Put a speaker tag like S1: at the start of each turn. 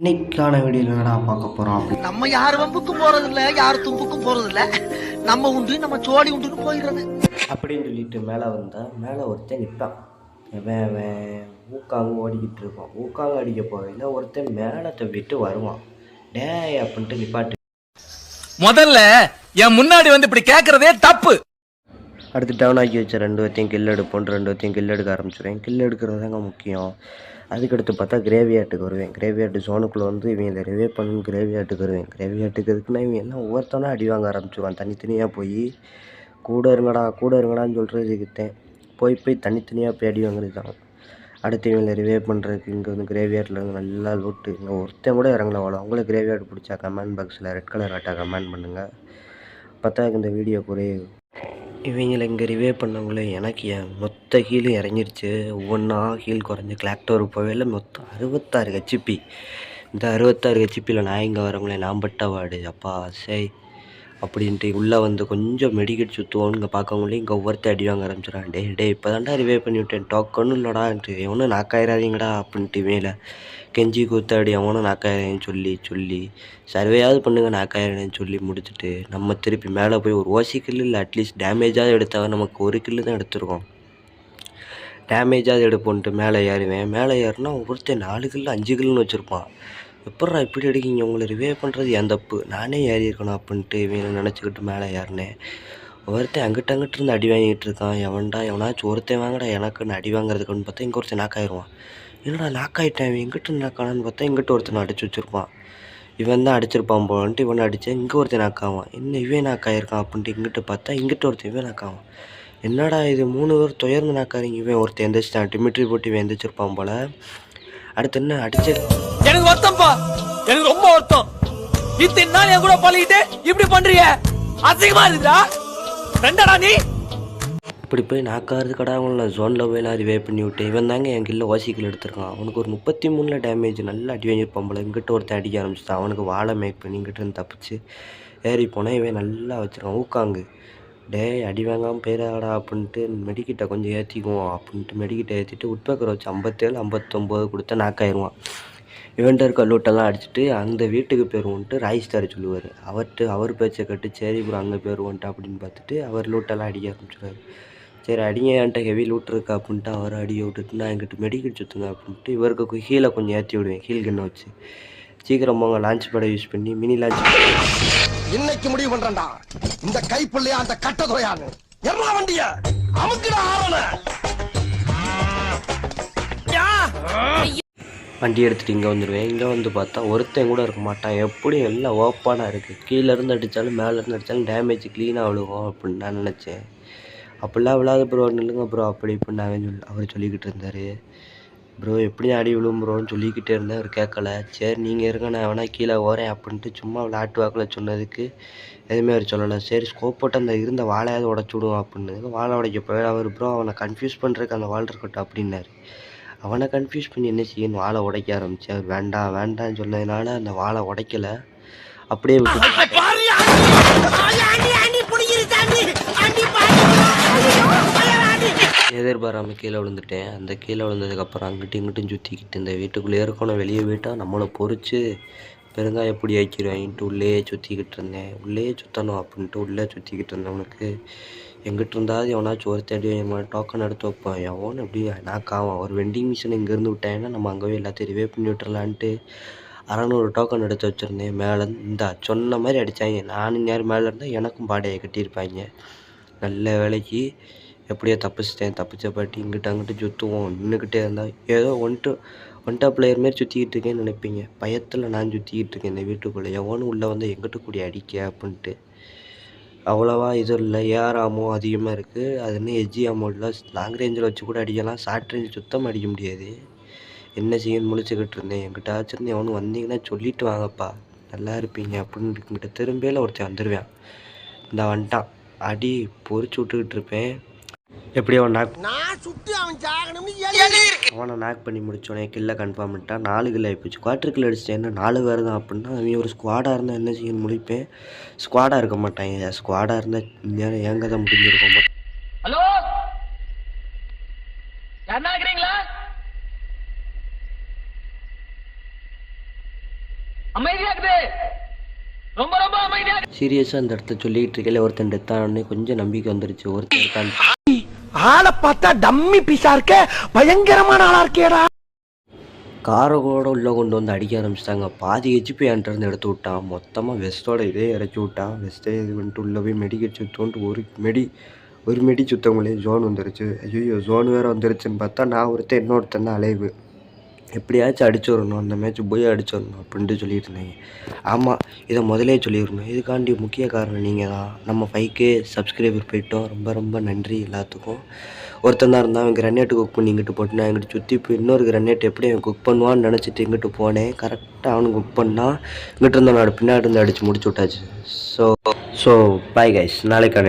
S1: இன்னைக்கான வீடியோவில் என்னடா பார்க்க போகிறோம் அப்படி?
S2: நம்ம யார் வம்புக்கும் போறது இல்ல யார் தும்புக்கும் போறது இல்ல நம்ம உண்டு நம்ம சோழி உண்டுன்னு போயிடுறது.
S1: அப்படின்னு சொல்லிட்டு மேலே வந்தால் மேலே ஒருத்தன் நிற்பான் அவன் ஊக்காங்க ஓடிக்கிட்டு இருப்பான் ஊக்காங்க அடிக்க போகையில் ஒருத்தன் மேலே தவிட்டு வருவான். டேய் அப்படின்ட்டு நிப்பாட்டு.
S3: முதல்ல என் முன்னாடி வந்து இப்படி கேக்குறதே தப்பு.
S1: அடுத்து டவுன் ஆக்கி வச்ச ரெண்டு வத்தையும் கில் எடுப்போம் ரெண்டு வத்தையும் கில் எடுக்க ஆரம்பிச்சிடுவேன் கில் எடுக்கிறது தாங்க முக்கியம். அதுக்கடுத்து பார்த்தா கிரேவியாட்டுக்கு வருவேன். கிரேவியாட்டு ஜோனுக்குள்ளே வந்து இவங்களை ரிவே பண்ணு கிரேவியாட்டுக்கு வருவேன். கிரேவியாட்டுக்கு எதுக்குன்னா இவன் எல்லாம் ஒவ்வொருத்தனா அடி வாங்க ஆரம்பிச்சிருவான். தனித்தனியாக போய் கூட இருங்கடா கூட இருங்கடான்னு சொல்கிறதுக்கிட்டேன் போய் போய் தனித்தனியாக போய் அடி வாங்குறது தான் அடுத்து இவங்களை ரிவே பண்ணுறதுக்கு இங்கே வந்து கிரேவியாட்டில் இருந்து நல்லா லூட்டு இங்கே ஒருத்தன் கூட இறங்கல அவ்வளோ அவங்களே கிரேவியாட் பிடிச்சா கமெண்ட் பாக்ஸில் ரெட் கலர் ஆட்டா கமெண்ட் பண்ணுங்கள் பார்த்தா இந்த வீடியோ குறைய இவங்களை இங்கே ரிவே பண்ணவங்களே எனக்கு என் மொத்த ஹீலும் இறங்கிருச்சு. ஒவ்வொன்றா ஹீல் குறைஞ்சி கிளாக்டோர் போவேல மொத்தம் அறுபத்தாறு ஹெச்பி இந்த அறுபத்தாறு ஹெச்பியில் நான் இங்கே வரவங்களே நான் பட்ட வார்டு அப்பா சை. அப்படின்ட்டு உள்ளே வந்து கொஞ்சம் மெடிக்கெட் சுற்றுவோன்னு இங்கே பார்க்கவங்களே இங்கே ஒவ்வொருத்தர் அடி வாங்க ஆரம்பிச்சிடான் டே டே இப்போ தான்டா ரிவே பண்ணி விட்டேன். டோக்கனும் இல்லடான்ட்டு எவனும் நாக்காயிராதீங்கடா அப்படின்ட்டு மேலே கெஞ்சி கூத்தாடி அவனும் நாக்காயிரேன்னு சொல்லி சொல்லி சர்வேயாவது பண்ணுங்க நாக்காயிரேன்னு சொல்லி முடிச்சுட்டு நம்ம திருப்பி மேலே போய் ஒரு ஓசி கில்லு இல்லை அட்லீஸ்ட் டேமேஜாவது எடுத்தவன் நமக்கு ஒரு கில்லு தான் எடுத்திருக்கோம். டேமேஜாவது எடுப்போன்ட்டு மேலே ஏறுவேன் மேலே ஏறினா ஒருத்தர் நாலு கில்லு அஞ்சு கில்லுன்னு வச்சுருப்பான். எப்பட்றா இப்படி அடிக்கிங்க உங்களை ரிவே பண்ணுறது என் தப்பு. நானே ஏறி இருக்கணும் அப்படின்ட்டு இவன் நினச்சிக்கிட்டு மேலே ஏறினேன். ஒருத்தன் அங்கிட்ட அங்கிட்ட இருந்து அடி வாங்கிட்டு இருக்கான். எவன்டா எவனாச்சும் ஒருத்தன் வாங்கடா எனக்குன்னு அடி வாங்குறதுக்குன்னு பார்த்தா இங்கே ஒருத்தன் நாக்காயிருவான் என்னடா நாக்காயிட்டேன் இவன்? எங்கிட்ட நாக்கானான்னு பார்த்தா இங்கிட்ட ஒருத்தன் அடிச்சு வச்சுருப்பான். இவன் தான் அடிச்சிருப்பான் போலன்ட்டு இவனை அடித்தேன் இங்கே ஒருத்தன் நாக்காவான் என்ன இவன் நாக்காயிருக்கான் அப்படின்ட்டு இங்கிட்ட பார்த்தா இங்கிட்ட ஒருத்தன் இவன் நாக்காவான் என்னடா இது மூணு பேர் துயர்ந்து நாக்காரிங்க இவன் ஒருத்தன் எந்திரிச்சிட்டான். டிமிட்ரி போட்டு இவன் எந்திரிச்சிருப்பான் போல். அடுத்து என்ன? அடிச்சு
S3: எனக்கு வருத்தம்ப்பா எனக்கு ரொம்ப வருத்தம். இத்தனை நாள் என் கூட பழகிட்டு இப்படி பண்றிய. அசிங்கமா இருக்குடா ரெண்டடா நீ.
S1: இப்படி போய் நாக்காவது கடாமல் நான் ஜோனில் போய் நான் ரிவே பண்ணி விட்டேன் இவன் தாங்க என் கில்ல ஓசிக்கில் எடுத்திருக்கான். அவனுக்கு ஒரு முப்பத்தி மூணில் டேமேஜ் நல்லா அடி வாங்கியிருப்பான் போல. இங்கிட்ட ஒருத்தன் அடிக்க ஆரம்பிச்சிட்டான். அவனுக்கு வாழை மேக் பண்ணி இங்கிட்ட இருந்து தப்பிச்சு ஏறி போனால் இவன் நல்லா வச்சுருக்கான். ஊக்காங்கு. டேய் அடி வாங்காமல் போயிடாடா அப்படின்ட்டு மெடிக்கிட்ட கொஞ்சம் ஏற்றிக்குவோம் அப்படின்ட்டு மெடிக்கிட்ட ஏற்றிட்டு உட்பேக்கரை வச்சு ஐம்பத்தேழு ஐம்பத்தொம்போது கொடுத்தா நாக்காயிருவான் இவன்ட்ட லூட்டெல்லாம் அடிச்சுட்டு அந்த வீட்டுக்கு போயிருவோன்ட்டு ராய்ஸ் தர சொல்லுவார். அவர்கிட்ட அவர் பேச்சை கட்டு சரி ப்ரோ அங்கே போயிருவோன்ட்டு அப்படின்னு பார்த்துட்டு அவர் லூட்டெல்லாம் அடிக்க ஆரம்பிச்சிடுவார் சரி அடிங்க என்கிட்ட ஹெவி லூட் இருக்கா அப்படின்ட்டு அவரை அடிக்க விட்டுட்டு நான் எங்கிட்ட மெடிக்கல் சுற்றுங்க அப்படின்ட்டு இவருக்கு ஹீலை கொஞ்சம் ஏற்றி விடுவேன் ஹீல் கண்ணை வச்சு. சீக்கிரம் அவங்க லான்ச் பேடை யூஸ் பண்ணி மினி லான்ச்
S4: இன்னைக்கு முடிவு பண்றேன்டா. இந்த கைப்புள்ளையா அந்த கட்டதுறையான்னு எம்மா வண்டிய அமுக்குடா ஆவன
S1: வண்டி எடுத்துகிட்டு இங்கே வந்துடுவேன் இங்கே வந்து பார்த்தா ஒருத்தன் கூட இருக்க மாட்டான். எப்படியும் எல்லாம் ஓப்பனாக இருக்குது கீழேருந்து அடித்தாலும் மேலேருந்து அடித்தாலும் டேமேஜ் க்ளீனாக விழுகும் அப்படின்னு நான் நினச்சேன். அப்படிலாம் விழாத ப்ரோ நில்லுங்க ப்ரோ அப்படி இப்படின்னு நான் சொல்லி அவர் சொல்லிக்கிட்டு இருந்தார். ப்ரோ எப்படி அடி விழும் ப்ரோன்னு சொல்லிக்கிட்டே இருந்தேன் அவர் கேட்கல. சரி நீங்கள் இருங்க நான் வேணால் கீழே ஓரேன் அப்படின்ட்டு சும்மா விளாட்டு வாக்கில் சொன்னதுக்கு எதுவுமே அவர் சொல்லலை. சரி ஸ்கோப் போட்டு அந்த இருந்த வாழையாவது உடச்சி விடுவோம் அப்படின்னு. வாழை உடைக்க போய் அவர் ப்ரோ அவனை கன்ஃபியூஸ் பண்ணுறதுக்கு அந்த வால் இருக்கட்டும் அப்படின்னாரு. அவனை கன்ஃபியூஸ் பண்ணி என்ன செய்யணும்? வாழை உடைக்க ஆரம்பிச்சு அவர் வேண்டாம் வேண்டாம்னு சொன்னதுனால அந்த வாழை உடைக்கல. அப்படியே விட்டு எதிர்பாராமல் கீழே விழுந்துட்டேன். அந்த கீழே விழுந்ததுக்கப்புறம் அங்கிட்டும் இங்கிட்டும் சுற்றிக்கிட்டு இந்த வீட்டுக்குள்ளே இருக்கணும் வெளியே போயிட்டால் நம்மளை பொறிச்சு பெருங்காய பொடி ஆக்கிடுவாங்கன்ட்டு உள்ளேயே சுற்றிக்கிட்டு இருந்தேன் உள்ளேயே சுற்றணும் அப்படின்ட்டு உள்ளே சுற்றிக்கிட்டு இருந்தவனுக்கு எங்கிட்ட இருந்தாவது எவனாச்சும் ஒரு தேடி டோக்கன் எடுத்து வைப்பான். எவன் அப்படி நாக்காவான் ஒரு வெண்டிங் மிஷின் இங்கேருந்து விட்டாங்கன்னா நம்ம அங்கேயே எல்லாத்தையும் ரிவே பண்ணி விட்டுறலான்ட்டு அறநூறு டோக்கன் எடுத்து வச்சுருந்தேன். மேலே இந்தா சொன்ன மாதிரி அடித்தாங்க நானும் நேரம் மேலே இருந்தால் எனக்கும் பாடையை கட்டியிருப்பாங்க. நல்ல வேலைக்கு எப்படியோ தப்பிச்சிட்டேன். தப்பிச்ச பாட்டி இங்கிட்ட அங்கிட்டு சுற்றுவோம் நின்றுக்கிட்டே இருந்தால் ஏதோ ஒன்ட்டு ஒன்டா பிளேயர் மாரி சுற்றிக்கிட்டு இருக்கேன்னு நினைப்பீங்க. பயத்தில் நான் சுற்றிக்கிட்டு இருக்கேன் இந்த வீட்டுக்குள்ளே. எவனும் உள்ளே வந்து எங்கிட்ட கூடிய அடிக்க அப்படின்ட்டு. அவ்வளோவா இது இல்லை. ஏஆர் ஆமோ அதிகமாக இருக்குது அது என்ன எஜ்ஜி ஆமோ இல்லை. லாங் ரேஞ்சில் வச்சு கூட அடிக்கலாம். ஷார்ட் ரேஞ்ச் சுத்தமாக அடிக்க முடியாது. என்ன செய்யணும்னு முழிச்சுக்கிட்டு இருந்தேன். என்கிட்ட ஆச்சிருந்து எவனும் வந்தீங்கன்னா சொல்லிட்டு வாங்கப்பா. நல்லா இருப்பீங்க அப்படின்னு என்கிட்ட திரும்பியில் ஒருத்தன் வந்துடுவேன் இந்த வந்துட்டான் அடி பொறிச்சு விட்டுக்கிட்டு இருப்பேன். எப்படியோ அவன் நாக்
S4: நான் சுட்டு அவன் சாகணும்னு
S1: அவனை நாக் பண்ணி முடிச்சோடனே கில்லை கன்ஃபார்ம் பண்ணிட்டான் நாலு கில் ஆகிப்போச்சு குவார்டர் கில் அடிச்சிட்டேன் என்ன நாலு பேர் தான் அப்படின்னா அவன் ஒரு ஸ்குவாடாக இருந்தால் என்ன செய்யணும் முடிப்பேன். ஸ்குவாடாக இருக்க மாட்டாங்க ஸ்குவாடாக இருந்தால் இந்நேரம் என் கதை முடிஞ்சிருக்கும்.
S3: ஹலோ? யாருன்னா இருக்கிறீங்களா? அமைதியா இருக்குது. ரொம்ப ரொம்ப அமைதியா
S1: சீரியஸாக அந்த இடத்த சொல்லிட்டு இருக்கல ஒருத்தன் டெத் ஆனோடனே கொஞ்சம் நம்பிக்கை வந்துருச்சு. ஒருத்தன்
S2: ஆளை பார்த்தா டம்மி பீஸா இருக்க பயங்கரமான ஆளா இருக்கேடா.
S1: காரகோட கூட உள்ளே கொண்டு வந்து அடிக்க ஆரம்பிச்சிட்டாங்க. பாதி ஹெச்பி என்கிட்ட எடுத்து விட்டான். மொத்தமாக வெஸ்ட்டோட இதே இறக்கி விட்டான். வெஸ்ட்டே இது வந்துட்டு உள்ளே போய் மெடிக்கெட் சுத்தோன்ட்டு ஒரு மெடி ஒரு மெடி சுத்தவங்களே ஜோன் வந்துருச்சு. ஐயோ ஜோன் வேறு வந்துருச்சுன்னு பார்த்தா நான் ஒருத்தன் இன்னொருத்தன் தான் அலைவு. எப்படியாச்சும் அடிச்சு அந்த மேட்ச் போய் அடிச்சு அப்படின்ட்டு சொல்லிட்டு இருந்தாங்க. ஆமாம் இதை முதலே சொல்லிடணும். இதுக்காண்டி முக்கிய காரணம் நீங்கள் தான் நம்ம ஃபைவ்கே சப்ஸ்கிரைபர் போயிட்டோம். ரொம்ப ரொம்ப நன்றி எல்லாத்துக்கும். ஒருத்தன் தான் இருந்தான் அவன் கிரனேட்டு குக் பண்ணி இங்கிட்டு போட்டுனா எங்கிட்ட சுற்றி இப்போ இன்னொரு கிரனேட் எப்படி அவன் குக் பண்ணுவான்னு நினச்சிட்டு இங்கிட்டு போனேன். கரெக்டாக அவனுக்கு குக் பண்ணால் இங்கிட்டு இருந்தவனோட பின்னாடி இருந்து அடித்து முடிச்சு விட்டாச்சு. ஸோ ஸோ பாய் கைஸ் நாளைக்கான